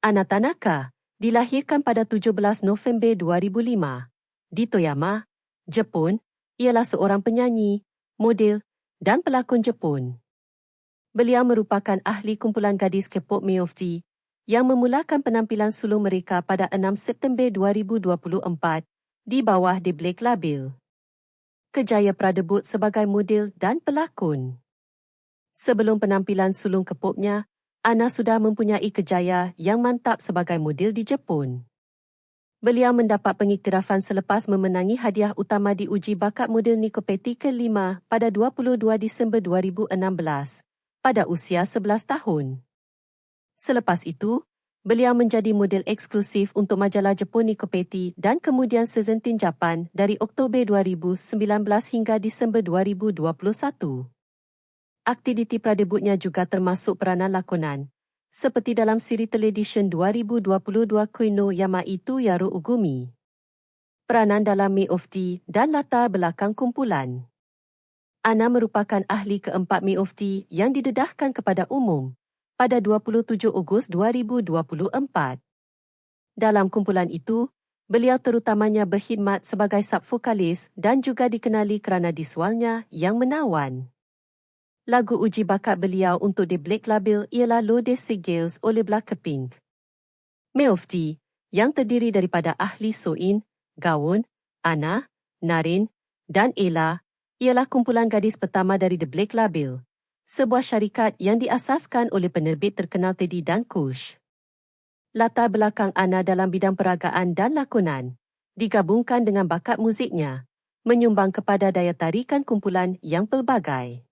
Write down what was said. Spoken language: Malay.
Ana Tanaka dilahirkan pada 17 November 2005 di Toyama, Jepun. Ialah seorang penyanyi, model dan pelakon Jepun. Beliau merupakan ahli kumpulan gadis K-pop Meofti yang memulakan penampilan sulung mereka pada 6 September 2024 di bawah The Black Label. Kejaya pradebut sebagai model dan pelakon. Sebelum penampilan sulung K-popnya, Ana sudah mempunyai kejaya yang mantap sebagai model di Jepun. Beliau mendapat pengiktirafan selepas memenangi hadiah utama di uji bakat model Nikopeti ke-5 pada 22 Disember 2016 pada usia 11 tahun. Selepas itu, beliau menjadi model eksklusif untuk majalah Jepun Nikopeti dan kemudian Sezentin Japan dari Oktober 2019 hingga Disember 2021. Aktiviti pradebutnya juga termasuk peranan lakonan, seperti dalam siri televisyen 2022 Koino Yamaitu Yaru Ugumi. Peranan dalam May of Tea dan latar belakang kumpulan. Ana merupakan ahli keempat May of Tea yang didedahkan kepada umum pada 27 Ogos 2024. Dalam kumpulan itu, beliau terutamanya berkhidmat sebagai subvokalis dan juga dikenali kerana disualnya yang menawan. Lagu uji bakat beliau untuk The Black Label ialah Lodes Sigils oleh Blackpink. Meofti, yang terdiri daripada ahli Soin, Gawon, Ana, Narin dan Ella, ialah kumpulan gadis pertama dari The Black Label, sebuah syarikat yang diasaskan oleh penerbit terkenal Teddy dan Kush. Latar belakang Ana dalam bidang peragaan dan lakonan digabungkan dengan bakat muziknya, menyumbang kepada daya tarikan kumpulan yang pelbagai.